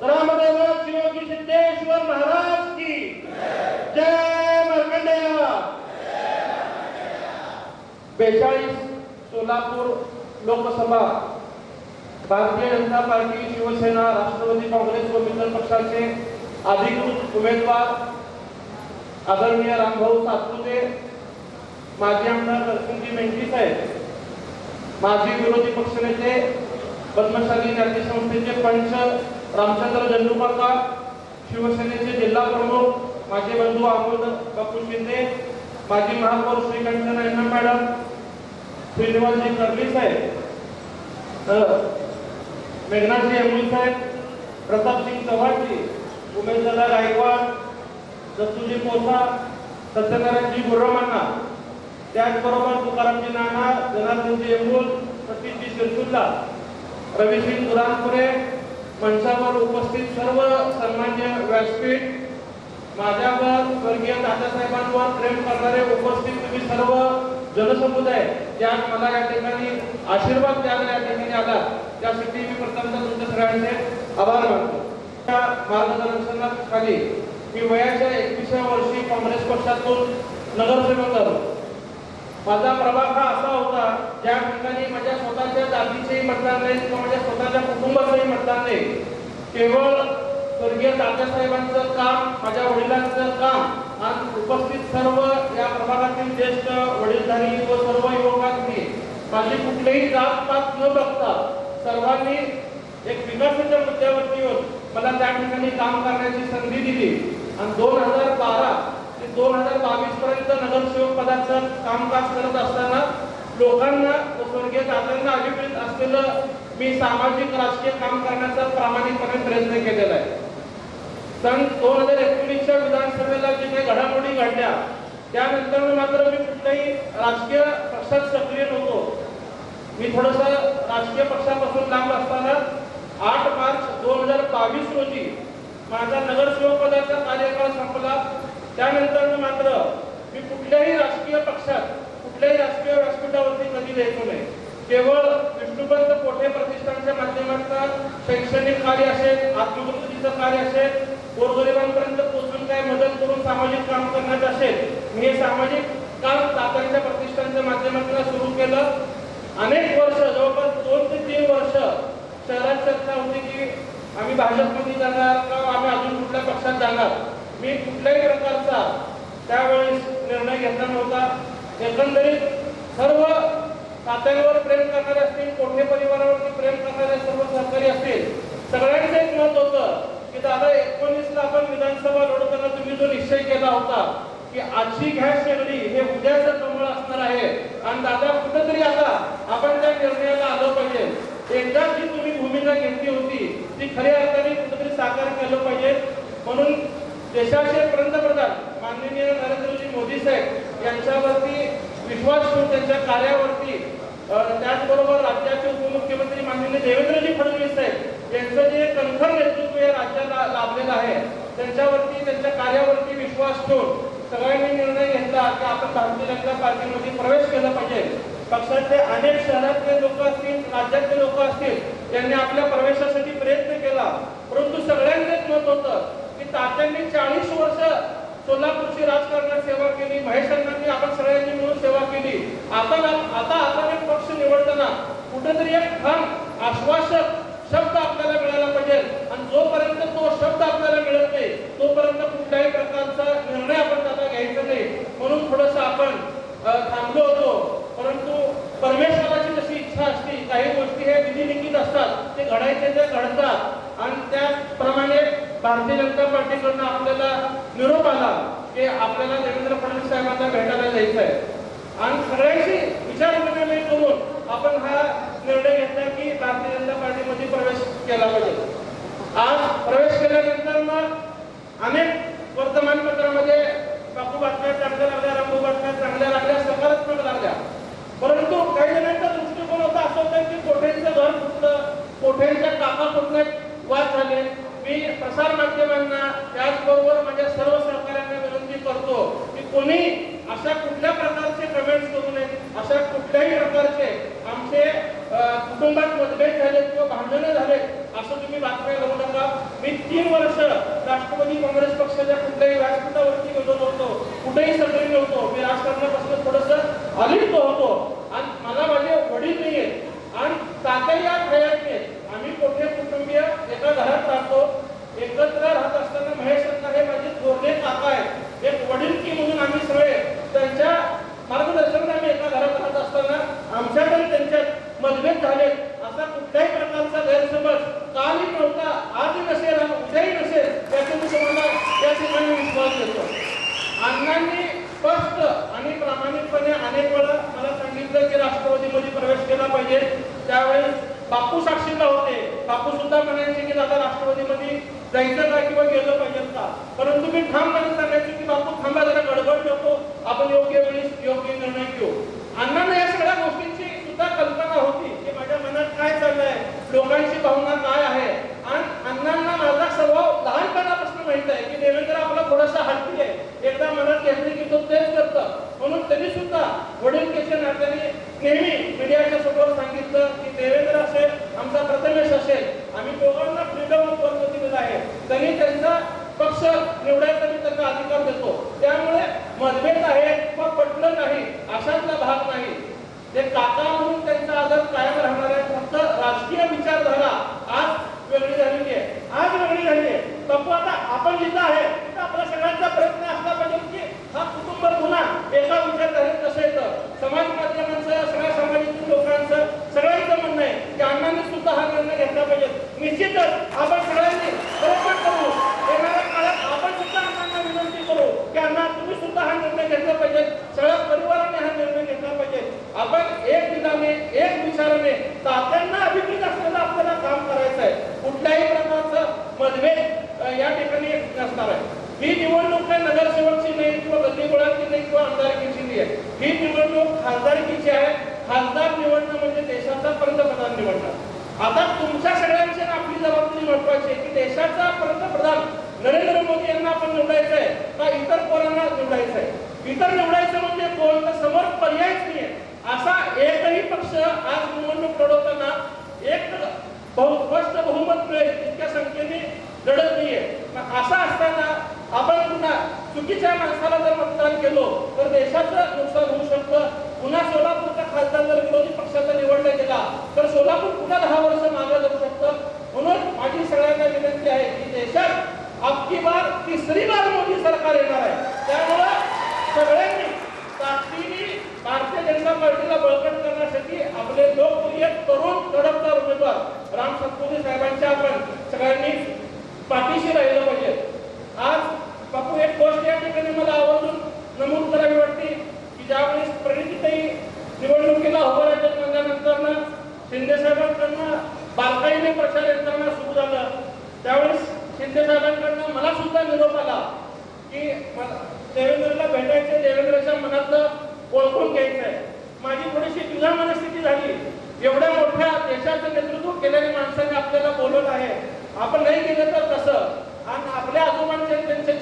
ग्रामदैवत शिवाजी सिद्धेश्वर महाराज की जय बेचाळीस सोलापूर लोकसभा भारतीय जनता पार्टी शिवसेना राष्ट्रवादी काँग्रेस व मित्र पक्षाचे अधिकृत उमेदवार आदरणीय रामभाऊ सातपुते माजी आमदार नरसिंहजी मेंढी साहेब माजी विरोधी पक्षनेते पद्मशाली नाट्य संस्थेचे पंच रामचंद्र जंडूकाका शिवसेनेचे जिल्हा प्रमुख माझे बंधू अमोल बापू शिंदे माजी महापौर श्रीकांचना यांना मॅडम श्रीनिवासजी कर्ली साहेब मेघनाथजी अमोल साहेब प्रतापसिंग चव्हाणजी उमेशदादा गायकवाड दत्तूजी पोसा सत्यनारायणजी गुर्रमांना त्याचबरोबर तुकारामजी नाना जनार्दनजी अमोल सतीशजी शिरसुल्ला रविसिंग दुरानपुरे मंचावर उपस्थित सर्व सन्मान्य व्यासपीठ माझ्यावर स्वर्गीय दादासाहेबांवर प्रेम करणारे उपस्थित तुम्ही सर्व जनसमुदाय ज्या मला या ठिकाणी आशीर्वाद द्यायला या ठिकाणी आला त्यासाठी मी प्रथमतः तुमच्या सगळ्यांचे आभार मानतो. त्या मार्गदर्शनाखाली मी वयाच्या एकविसाव्या वर्षी काँग्रेस पक्षातून नगरसेवक झालो. माझा प्रभाग हा असा होता ज्या ठिकाणी माझ्या स्वतःच्या जातीचेही मतदान नाही किंवा माझ्या स्वतःच्या कुटुंबाचंही मतदान नाही केवळ स्वर्गीय तात्यासाहेबांचं काम माझ्या वडिलांचं काम आणि उपस्थित सर्व या प्रभागातील ज्येष्ठ वडीलधारी व सर्व युवकांनी माझी कुठलीही जात पात न बघता सर्वांनी एक विकासाच्या मुद्द्यावरती येऊन मला त्या ठिकाणी काम करण्याची संधी दिली. आणि दोन हजार बारा ते दोन हजार बावीस पर्यंत नगरसेवक पदाचं कामकाज करत असताना लोकांना स्वर्गीय दादांना अभिप्रेत असलेलं मी सामाजिक राजकीय काम करण्याचा प्रामाणिकपणे प्रयत्न केलेला आहे. सन दोन हजार एकोणीसच्या विधानसभेला जे काही घडामोडी घडल्या त्यानंतर मात्र मी कुठल्याही राजकीय पक्षात सक्रिय नव्हतो. मी थोडस राजकीय पक्षापासून लांब असताना आठ मार्च दोन हजार बावीस रोजी माझा नगरसेवक त्यानंतर मात्र मी कुठल्याही राजकीय पक्षात कुठल्याही राजकीय व्यासपीठावरती कधी लिहितो नाही. केवळ विष्णुपंत कोठे प्रतिष्ठानच्या माध्यमातून शैक्षणिक कार्य असेल आत्मकृतीचं कार्य असेल गोरगरिबांपर्यंत पोहोचून काय मदत करून सामाजिक काम करण्यात असेल मी हे सामाजिक काम तातडीच्या प्रतिष्ठानच्या माध्यमातून सुरू केलं. अनेक वर्ष जवळपास दोन ते तीन वर्ष शहरात चर्चा होती की आम्ही भाजपमध्ये जाणार का आम्ही अजून कुठल्या पक्षात जाणार? मी कुठल्याही प्रकारचा त्यावेळेस निर्णय घेतला नव्हता. एकंदरीत सर्व तात्यांवर प्रेम करणारे असतील कोठे परिवारावरती प्रेम करणारे सर्व सहकारी असतील सगळ्यांचं एक मत होतं की दादा एकोणीसला आपण विधानसभा लढवताना तुम्ही जो निश्चय केला होता की आजची घॅस शेगडी हे उद्याचं कमळ असणार आहे आणि दादा कुठंतरी आता आपण त्या निर्णयाला आलं पाहिजे. एकदा जी तुम्ही भूमिका घेतली होती ती खऱ्या अर्थाने कुठंतरी साकार केलं पाहिजे. म्हणून देशाचे पंतप्रधान माननीय नरेंद्रजी मोदी साहेब यांच्यावरती विश्वास ठेवून त्यांच्या कार्यावरती त्याचबरोबर राज्याचे उपमुख्यमंत्री माननीय देवेंद्रजी फडणवीस साहेब यांचं जे कणखर नेतृत्व या राज्याला लाभलेलं आहे त्यांच्यावरती त्यांच्या कार्यावरती विश्वास ठेवून सगळ्यांनी निर्णय घेतला की आपण भारतीय जनता पार्टीमध्ये प्रवेश केला पाहिजे. पक्षातले अनेक शहरातले लोक असतील राज्यातले लोक असतील यांनी आपल्या प्रवेशासाठी प्रयत्न केला. परंतु सगळ्यांचं मत होतं की तात्यांनी चाळीस वर्ष सोलापूरची राजकारणात सेवा केली महेश अण्णांनी आपण सगळ्यांनी मिळून सेवा केली. आता आता आपण एक पक्ष निवडताना कुठेतरी एक ठाम आश्वासक शब्द आपल्याला मिळाला पाहिजे आणि जोपर्यंत तो शब्द आपल्याला मिळत नाही तोपर्यंत कुठल्याही प्रकारचा निर्णय आपण त्याचा घ्यायचा नाही म्हणून थोडस आपण अ, थांबलो होतो परंतु परमेश्वराची जशी इच्छा असते काही गोष्टी हे विधिलिखित असतात ते घडायचे ते घडतात आणि त्याप्रमाणे भारतीय जनता पार्टीकडनं आपल्याला निरोप आला की आपल्याला देवेंद्र फडणवीस साहेबांना भेटायला जायचं आहे आणि सगळ्यांशी विचारविनिमय करून आपण हा निर्णय घेतला की भारतीय जनता पार्टीमध्ये प्रवेश केला पाहिजे. आज प्रवेश केल्यानंतर मग अनेक वर्तमानपत्रामध्ये बापू बातम्या चांगल्या लागल्या रामू बातम्या चांगल्या लागल्या सकारात्मक लागल्या परंतु काही जणांचा दृष्टिकोन होता असं होता की कुठले वाद झाले मी प्रसार माध्यमांना त्याचबरोबर माझ्या सर्व सहकाऱ्यांना विनंती करतो की कोणी अशा कुठल्या प्रकारचे कमेंट्स करू नये अशा कुठल्याही प्रकारचे आमचे अं, कुटुंबात मतभेद झाले किंवा भांडणं झाले असं तुम्ही बातम्या करू नका मी तीन वर्ष राष्ट्रवादी काँग्रेस पक्षाच्या कुठल्याही व्यासपीठावरती गेलो नव्हतो कुठेही सक्रिय नव्हतो मी राजकारणापासून थोडस अलिप्त होतो आणि मला माझे वडील नाही आहेत आणि तात्याही आज हयात नाहीत आम्ही मोठे कुटुंबीय एका घरात राहतो एकत्र राहत असताना महेश अण्णा हे माझे थोरले काका आहेत एक वडीलकी म्हणून आम्ही सगळे त्यांच्या मार्गदर्शनाने आम्ही एका घरात राहत असताना आमच्यात आणि त्यांच्यात मतभेद झाले असा कुठल्याही प्रकारचा गैरसमज कालही नव्हता आजही नसेल आणि उद्याही नसेल याचे मी तुम्हाला या ठिकाणी विश्वास देतो अण्णांनी स्पष्ट आणि प्रामाणिकपणे अनेक वेळा मला सांगितलं की राष्ट्रवादीमध्ये प्रवेश केला पाहिजे त्यावेळी बापू साक्षीला होते. बापू सुद्धा म्हणायचे की दादा राष्ट्रवादीमध्ये जायचं का किंवा गेलं पाहिजे का? परंतु मी ठामपणे सांगायचे की बापू थांबा जरा गडबड नको. आपण योग्य वेळी योग्य निर्णय घेऊ. अण्णांना या सगळ्या गोष्टींची सुद्धा कल्पना होती की माझ्या मनात काय चाललंय? लोकांची भावना काय आहे? आणि अण्णांना माझा स्वभाव लहानपणापासून माहीत आहे की देवेंद्र आपला थोडासा हट्टी आहे. एकदा मनात घेतले की तो तेच करतं. म्हणून तरी सुद्धा वडील वडीलकीच्या नात्याने नेहमी मीडियाच्या समोर सांगितलं की देवेंद्र असेल आमचा प्रथमेश असेल. आम्ही दोघांना फ्रीडम ऑफ वर्क दिलेला आहे. त्यांनी त्यांचा पक्ष निवडायचा मी त्यांना अधिकार देतो. त्यामुळे मतभेद आहे किंवा पटलं नाही अशातला भाग नाही. ते काका म्हणून त्यांचा आदर कायम राहणार आहे फक्त राजकीय विचारधारा आज वेगळी झालेली आहे. आज वेगळी झाली आहे. बापू आता आपण जिथं आहे तिथं आपला सगळ्यांचा प्रयत्न असला पाहिजे की हा कुटुंब पुन्हा एका विचारधारेत कसं येतं समाज माध्यमांचं सगळ्या समाजातील लोकांचं सगळ्यांचं म्हणणं आहे की अण्णांनी सुद्धा हा निर्णय घेतला पाहिजे. निश्चितच आपण सगळ्यांनी प्रयत्न करू. येणाऱ्या काळात आपण सुद्धा अण्णांना विनंती करू की अण्णा तुम्ही सुद्धा हा निर्णय घेतला पाहिजे. सगळ्या परिवाराने हा निर्णय घेतला पाहिजे. आपण एक विधाने एक विचाराने तात्या अभिप्रेत असलेलं आपल्याला काम करायचं आहे कुठल्याही प्रकारचं मतभेद अ, या ठिकाणी नसणार आहे ही निवडणूक काही नगरसेवकची नाही किंवा गल्लीगोळाची नाही किंवा आमदारकीची नाही आहे ही निवडणूक खासदारकीची आहे. खासदार निवडणं म्हणजे देशाचा पंतप्रधान निवडणं. आता तुमच्या सगळ्यांची आपली जबाबदारी महत्वाची आहे की देशाचा पंतप्रधान नरेंद्र मोदी यांना आपण निवडायचं आहे का इतर कोणाला निवडायचं आहे इतर निवडायचं म्हणजे कोण तर समोर पर्यायच नाही असा एकही पक्ष आज निवडणूक लढवताना एक बहु स्पष्ट बहुमत मिळेल इतक्या संख्येने लढत नाहीये. असा असं असताना आपण पुन्हा चुकीच्या माणसाला जर मतदान केलो तर देशाचं नुकसान होऊ शकतं. पुन्हा सोलापूरचा खासदार जर विरोधी पक्षाचा निवडला गेला तर सोलापूर पुन्हा दहा वर्ष मागे जाऊ शकतं. म्हणून माझी सगळ्यांना विनंती आहे की देशात अबकी बार तिसरी बार मोदी सरकार येणार आहे. त्यामुळं सगळ्यांनी ताकदीने भारतीय जनता पार्टीला बळकट करण्यासाठी आपले लोकप्रिय तरुण तडफदार उमेदवार राम सत्पुरी साहेबांच्या आपण सगळ्यांनी पाठीशी राहिलं पाहिजे. आज बापू एक गोष्ट या ठिकाणी मला आवर्जून नमूद करावी वाटते की ज्यावेळेस प्रणितीताई निवडणुकीला उभं राहतात म्हणल्यानंतर शिंदे साहेबांकडनं बारकाईने प्रचार यंत्रणा सुरू झालं. त्यावेळेस शिंदे साहेबांकडनं मला सुद्धा निरोप आला की देवेंद्रला भेटायचं देवेंद्रच्या मनातलं ओळखून घ्यायचं आहे माझी थोडीशी तुझा मनस्थिती झाली. एवढ्या मोठ्या देशाचं नेतृत्व केलेल्या माणसाने आपल्याला बोलवलं आहे. आपण नाही केलं तर कसं आणि आपल्या आजोबांचे त्यांचे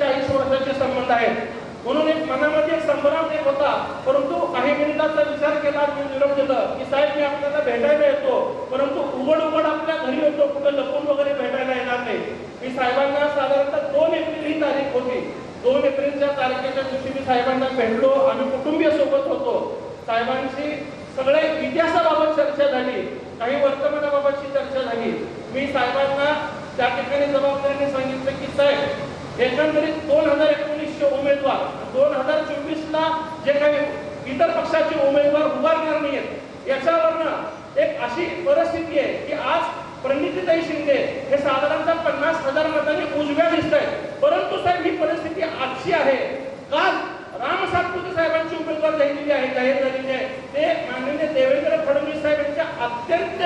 आहेत. म्हणून एक मनामध्ये एक संभ्रम एक होता. परंतु काही मिनिटाचा विचार केला मी निरोप दिलं की साहेब मी आपल्याला भेटायला येतो. परंतु उघड उघड आपल्या घरी येतो. कुठं लपून वगैरे भेटायला येणार नाही. मी साहेबांना साधारणतः दोन एप्रिल ही तारीख होती. दोन एप्रिलच्या तारखेच्या दिवशी मी साहेबांना भेटलो. आम्ही कुटुंबीय सोबत होतो. साहेबांशी सगळ्या इतिहासाबाबत चर्चा झाली. काही वर्तमानाबाबतची चर्चा झाली. मी साहेबांना त्या ठिकाणी जबाबदारीने सांगितलं की साहेब एकंदरीत दोन हजार पक्षाचे उमेदवार. दोन हजार चोवीस ला जे काही इतर पक्षाचे उमेदवार उभारणार नाहीत याच्यावरनं एक अशी परिस्थिती आहे की आज प्रणितीताई शिंदे हे साधारणतः पन्नास हजार मतांनी उजव्या दिसत आहेत परंतु साहेब ही परिस्थिती आजची आहे. काल राम सातपुते साहेबांची उमेदवार झालेली आहे जाहीर झालेली आहे. ते माननीय देवेंद्र फडणवीस साहेब यांच्या अत्यंत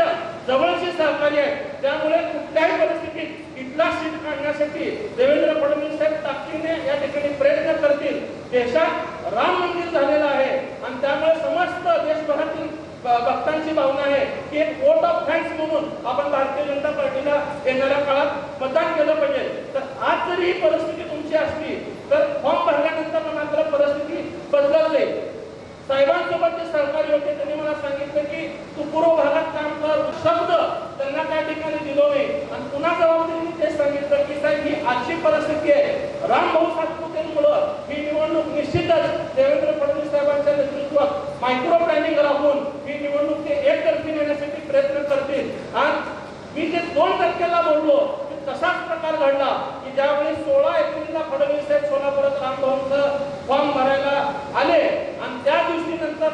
जवळचे सहकारी आहेत. त्यामुळे कुठल्याही परिस्थितीत इथला सीट काढण्यासाठी देवेंद्र फडणवीस साहेब ताकदीने या ठिकाणी प्रयत्न करतील. देशात राम मंदिर झालेलं आहे. आणि त्यामुळे समस्त देशभरातील भक्तांची भावना आहे की एक वोट ऑफ थँक्स म्हणून आपण भारतीय जनता पार्टीला येणाऱ्या काळात मतदान केलं पाहिजे. तर आज जरी ही परिस्थिती तुमची असली तर फॉर्म भरल्यानंतर मात्र परिस्थिती बदलते. साहेबांसोबत जे सहकारी होते त्यांनी मला सांगितलं की तू पूर्व भागात काम कर शब्द त्यांना त्या ठिकाणी दिलो नाही आणि पुन्हा जबाबदारीने ते सांगितलं की साहेब ही आजची परिस्थिती आहे. रामभाऊ सातपुतेमुळं ही निवडणूक निश्चितच देवेंद्र फडणवीस साहेबांच्या नेतृत्वात मायक्रो प्लॅनिंग राबवून ही निवडणूक ते एक तर्फी नेण्यासाठी प्रयत्न करतील. आणि मी जे दोन टक्क्याला बोललो ते तसाच प्रकार घडला की ज्यावेळी सोळा एप्रिलला फडणवीस साहेब सोलापुरात फॉर्म भरायला आले. आणि त्या दिवशी नंतर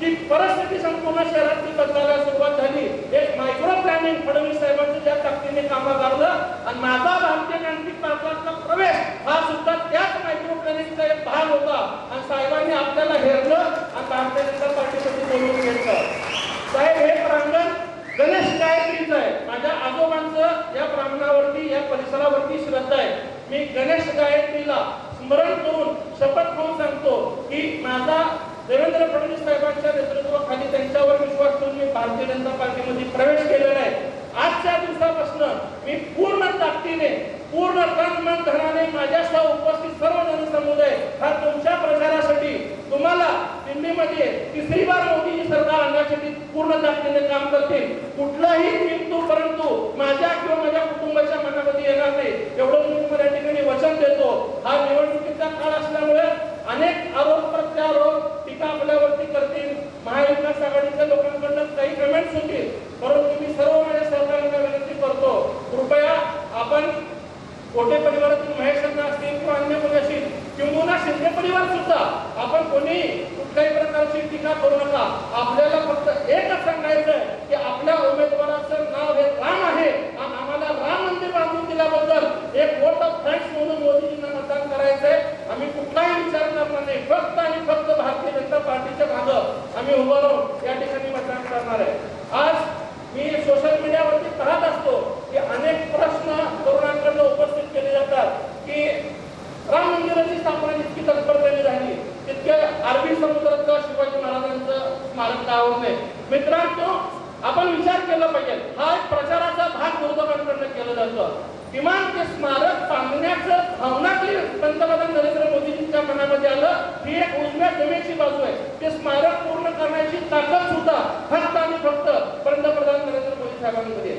जी परिस्थिती संपूर्ण शहरातली बदलायला सुरुवात झाली एक मायक्रो प्लॅनिंग फडणवीस साहेबांचं ज्या ताकदीने कामा लागलं आणि माझा भारतीय जागतिक पार्कचा प्रवेश हा सुद्धा त्याच मायक्रो प्लॅनिंगचा एक भाग होता. आणि साहेबांनी आपल्याला हेरलं आणि भारतीय जनता पार्टीसाठी बोलवून घेतलं. साहेब हे प्रांगण गणेश गायत्रीचं आहे. माझ्या आजोबांचं या प्रांगणावरती या परिसरावरती श्रद्धा आहे. मी गणेश गायत्रीला स्मरण करून शपथ घेऊन सांगतो की माझा देवेंद्र फडणवीस साहेबांच्या नेतृत्वाखाली त्यांच्यावर विश्वास ठेवून मी भारतीय जनता पार्टीमध्ये प्रवेश केलेला आहे. आजच्या दिवसापासून मी पूर्ण ताकदीने पूर्ण तन मन धनाने माझ्यासह उपस्थित सर्व जनसमुदाय हा तुमच्या प्रचारासाठी तुम्हाला दिल्लीमध्ये तिसरी बार मोदीजी सरकार आणण्यासाठी पूर्ण ताकदीने काम करतील. कुठलाही किंतु परंतु माझ्या किंवा माझ्या कुटुंबाच्या मनामध्ये येणार नाही. एवढं मी तुम्हाला या ठिकाणी वचन देतो. हा निवडणुकीचा काळ असल्यामुळे अनेक आरोप प्रत्यारोप टीका आपल्यावरती करतील. महाविकास आघाडीच्या लोकांकडून काही कमेंट्स होतील परंतु मी सर्व माझ्या सहकार्यांना विनंती करतो कृपया आपण कोटे परिवारातील महेश अण्णा असतील किंवा अन्य कोणी असतील किंबहुना शिंदे परिवार सुद्धा आपण कोणी कुठल्याही प्रकारची टीका करू नका आपल्याला फक्त एकच सांगायचं आहे की आपल्या उमेदवाराचं नाव हे राम आहे आणि आम्हाला राम मंदिर बांधून दिल्याबद्दल एक वोट ऑफ थँक्स म्हणून मोदीजींना मतदान करायचंय आम्ही कुठलाही विचार करणार नाही फक्त आणि फक्त भारतीय जनता पार्टीच्या मागं आम्ही उभं राहून या ठिकाणी मतदान करणार आहे आज मी सोशल मीडियावरती पाहत असतो की अनेक प्रश्न तरुणांकडनं उपस्थित केले जातात की राम मंदिराची स्थापना जितकी तत्परतेने झाली तितके अरबी समुद्राचं शिवाजी महाराजांचं स्मारक का होत नाही मित्रांनो आपण विचार केला पाहिजे हा एक प्रचाराचा भाग विरोधकांकडनं केलं जातं किमान ते स्मारक बांधण्याचं भावना तरी पंतप्रधान नरेंद्र मोदीजींच्या मनामध्ये आलं ही एक उजव्या जमेची बाजू आहे ते स्मारक पूर्ण करण्याची ताकद सुद्धा फक्त आणि फक्त पंतप्रधान नरेंद्र मोदी साहेबांमध्ये आहे.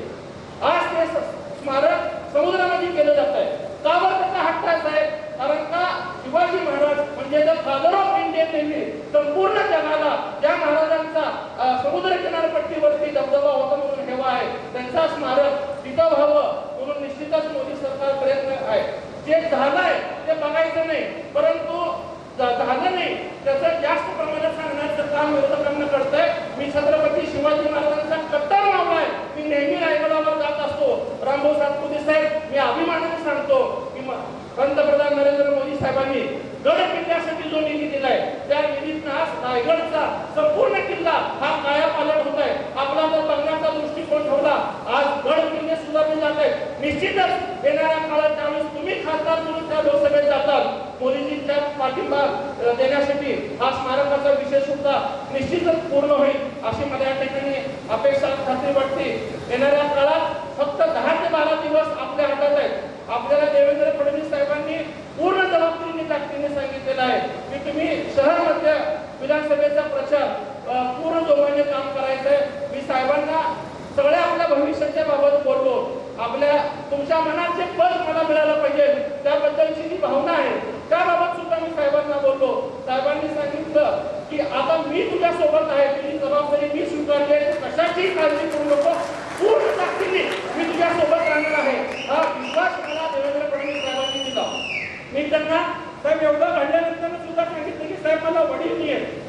आज ते स- स्मारक समुद्रामध्ये केलं जात आहे का बरं त्याचा हट्ट असा आहे कारण का शिवाजी महाराज म्हणजे the father of Indian navy संपूर्ण जगाला त्या महाराजांचा समुद्र किनारपट्टीवरती दबदबा होता म्हणून हेवा आहे त्यांचा स्मारक तिथं व्हावं म्हणून निश्चितच मोदी सरकार प्रयत्न आहे. जे झालंय ते बघायचं नाही परंतु झालं नाही त्याचं जास्त प्रमाणात सांगण्याचं काम विरोधकांना करतंय मी छत्रपती शिवाजी महाराजांचा कट्टर मावळा आहे. मी नेहमी रायगडावर जात असतो. रामभाऊ सातपुते साहेब मी अभिमानाने सांगतो की पंतप्रधान नरेंद्र मोदी साहेबांनी गड किल्ल्यासाठी जो निधी दिलाय त्या संपूर्ण किल्ला हा कायापालट होत आहे आपला जर बघण्याचा दृष्टिकोन ठेवला आज गड किल्ले सुधारले जात. आहेत निश्चितच येणाऱ्या काळात ज्यावेळेस तुम्ही खासदार म्हणून त्या लोकसभेत जातात मोदीजींच्या पाठिंबा देण्यासाठी हा स्मारकाचा विषय सुद्धा निश्चितच पूर्ण होईल अशी मला या ठिकाणी अपेक्षा खात्री वाटते. येणाऱ्या काळात फक्त दहा ते बारा दिवस आपल्या हातात आहेत. आपल्याला देवेंद्र फडणवीस साहेबांनी पूर्ण जबाबदारीने ताकदीने सांगितलेलं आहे की तुम्ही शहरामध्ये विधानसभेचा प्रचार पूर्ण जोमाने काम करायचं आहे मी साहेबांना सगळ्या आपल्या भविष्याच्या बाबत बोललो. आपल्या तुमच्या मनात जे पद मला मिळालं पाहिजे. त्याबद्दलची जी भावना आहे. त्याबाबत सुद्धा मी साहेबांना बोललो. साहेबांनी सांगितलं की आता मी तुझ्या सोबत आहे. तुझी जबाबदारी मी स्वीकारली आहे. कशाची काळजी करू नको. पूर्ण ताकदीने मी तुझ्या सोबत राहणार आहे. हा विश्वास मला देवेंद्र फडणवीस साहेबांनी दिला. मी त्यांना साहेब एवढं घडल्यानंतर सुद्धा सांगितलं साहेब मला वडील नाही आहेत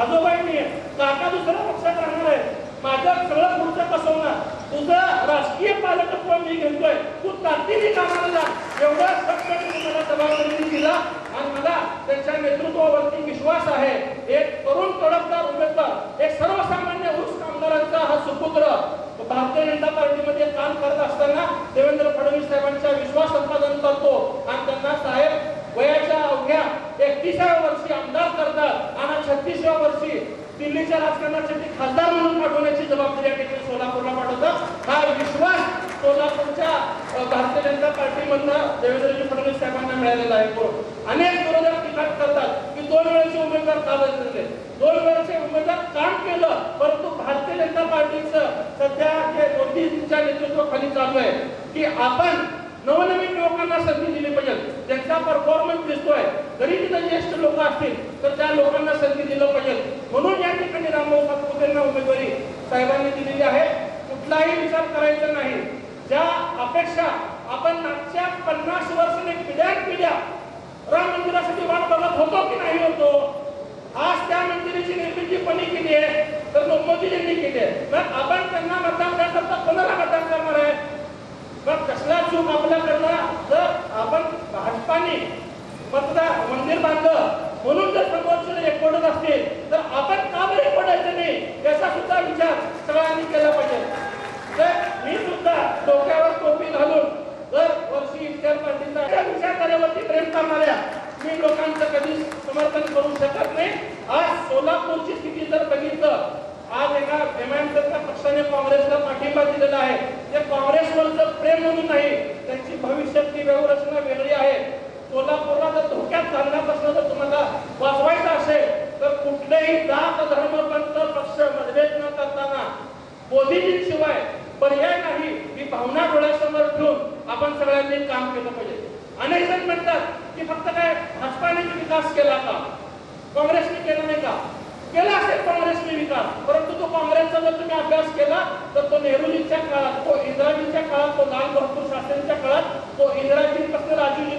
आजोबाई नाही आहेत. काका दुसऱ्या पक्षात राहणार आहे. माझं सगळं पुढचं कसवणार तुझं राजकीय पालकत्व मी घेतोय. तू ताकदीने कामाला जा. एवढा सक्त मला जबाबदारी दिला आणि मला त्यांच्या नेतृत्वावरती विश्वास आहे. एक तरुण तडफदार उमेदवार एक सर्वसामान्य ऊस कामगारांचा हा सुपुत्र. भारतीय जनता पार्टीमध्ये काम करत असताना देवेंद्र फडणवीस साहेबांचा विश्वास संपादन करतो. आणि त्यांना साहेब वयाच्या अवघ्या एकतीसाव्या वर्षी आमदार करतात आणि छत्तीसव्या वर्षी दिल्लीच्या राजकारणासाठी खासदार म्हणून पाठवण्याची जबाबदारी या ठिकाणी सोलापूरला पाठवतात हा विश्वास सोलापूरच्या भारतीय जनता पार्टीमधनं देवेंद्रजी फडणवीस साहेबांना मिळालेला आहे. तो अनेक विरोधक टीका करतात की दोन वेळेचे उमेदवार चालत बदलले? दोन वेळेचे उमेदवार काम केलं परंतु भारतीय जनता पार्टीचं सध्या हे मोदींच्या नेतृत्वाखाली चालू आहे की आपण नवनवीन लोकांना संधी दिली पाहिजे. त्यांचा परफॉर्मन्स दिसतोय जरी तिथं ज्येष्ठ लोक असतील तर त्या लोकांना संधी दिलं पाहिजे. म्हणून या ठिकाणी रामभाऊ सातपुतेंना उमेदवारी साहेबांनी दिलेली आहे. कुठलाही विचार करायचा नाही. ज्या अपेक्षा आपण मागच्या पन्नास वर्षाने पिढ्यान पिढ्या राम मंदिरासाठी वाट बघत होतो की नाही होतो आज त्या मंदिराची निर्मिती कोणी केली आहे? तर मोदीजींनी केली आहे. मग आपण त्यांना मतदान करता कोणाला मतदान करणार आहे? मग कसला चूक आपल्याकडनं जर आपण भाजपाने मतदार मंदिर बांधलं. म्हणून जर समोरचे एक पडत असतील तर आपण का बरे पडायचं नाही? याचा सुद्धा विचार सगळ्यांनी केला पाहिजे. तर मी सुद्धा डोक्यावर टोपी घालून दर वर्षी इतर पार्टीचा विचार विचारधारेवरती प्रेम करणाऱ्या मी लोकांचं कधी समर्थन करू शकत नाही. आज सोलापूरची स्थिती जर बघितलं आज एका एमआयएमच्या पक्षाने काँग्रेसला पाठिंबा दिलेला आहे. ते काँग्रेसवरचं प्रेम म्हणून नाही त्यांची भविष्यातली व्यवरचना वेगळी आहे. कोल्हापूरला जर धोक्यात घालण्यापासून जर तुम्हाला वाचवायचं असेल तर कुठलेही जात धर्म पंथ पक्ष मतभेद न करताना मोदीजींशिवाय पर्याय नाही ही भावना डोळ्यासमोर ठेवून आपण सगळ्यांनी काम केलं पाहिजे. अनेक जण म्हणतात की फक्त काय भाजपाने विकास केला का? काँग्रेसने केला नाही का? केला असेल काँग्रेसने विकास परंतु तो काँग्रेसचा जर तुम्ही अभ्यास केला तर तो नेहरूजींच्या काळात तो इंदिराजींच्या काळात तो लाल बहादूर शास्त्रींच्या काळात तो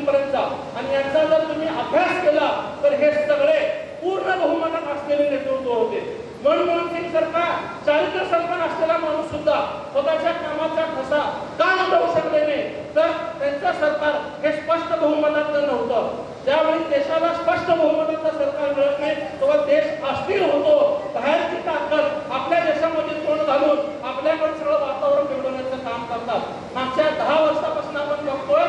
पर्यंत राजीवजींपर्यंत आणि यांचा जर तुम्ही अभ्यास केला तर हे सगळे पूर्ण बहुमतात असलेले नेतृत्व होते. मनमोहन सिंग सरकार चारित्र सरकार असलेला माणूस सुद्धा स्वतःच्या कामाचा ठसा का उठवू शकले नाही? तर त्यांचं सरकार हे स्पष्ट बहुमताचं नव्हतं. ज्यावेळी देशाला स्पष्ट बहुमताचं सरकार मिळत नाही तेव्हा देश अस्थिर होतो. बाहेरची ताकद आपल्या देशामध्ये तोंड घालून आपल्याकडे सगळं वातावरण बिघडवण्याचं काम करतात. मागच्या दहा वर्षापासून आपण बघतोय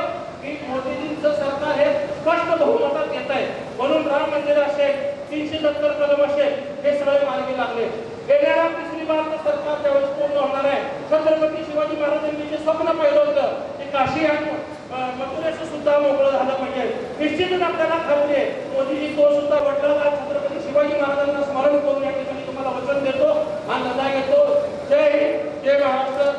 की मोदीजींचं सरकार हे स्पष्ट बहुमतात येत आहे. म्हणून राम मंदिर असेल तीनशे सत्तर कलम असेल हे सगळे मार्गी लागले. येणारा तिसरी भारत सरकार त्यावेळेस पूर्ण होणार आहे. छत्रपती शिवाजी महाराजांनी जे स्वप्न पाहिलं होतं ते काशी आणि अं, मथुरेचं सुद्धा मोकळं झालं पाहिजे. निश्चितच आपल्याला खात्री आहे मोदीजी तो सुद्धा वडला छत्रपती शिवाजी महाराजांना स्मरण करून या ठिकाणी तुम्हाला वचन देतो हा नदा घेतो. जय हिंद जय महाराष्ट्र